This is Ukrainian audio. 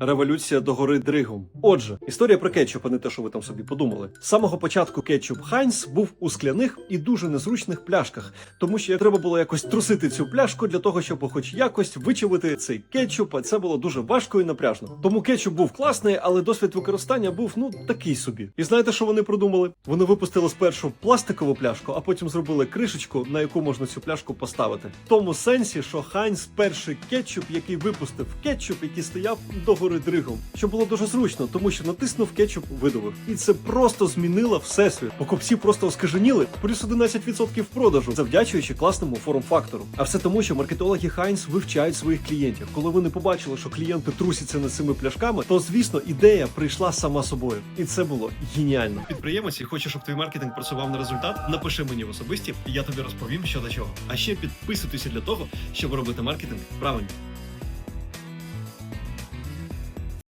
Революція до гори Дригом. Отже, історія про кетчуп, а не те, що ви там собі подумали. З самого початку кетчуп Хайнс був у скляних і дуже незручних пляшках, тому що треба було якось трусити цю пляшку для того, щоб хоч якось вичавити цей кетчуп, а це було дуже важко і напряжно. Тому кетчуп був класний, але досвід використання був ну такий собі. І знаєте, що вони придумали? Вони випустили спершу пластикову пляшку, а потім зробили кришечку, на яку можна цю пляшку поставити. В тому сенсі, що Хайнс перший кетчуп, який випустив кетчуп, який стояв до гори дригом, що було дуже зручно, тому що натиснув кетчуп, видавив. І це просто змінило всесвіт. Покупці просто оскаженіли, плюс 11% продажу, завдячуючи класному форм-фактору. А все тому, що маркетологи Хайнс вивчають своїх клієнтів. Коли вони побачили, що клієнти трусяться над цими пляшками, то звісно ідея прийшла сама собою, і це було геніально. Підприємець і хочеш, щоб твій маркетинг працював на результат. Напиши мені в особисті, і я тобі розповім, що до чого. А ще підписуйтеся для того, щоб робити маркетинг правильно.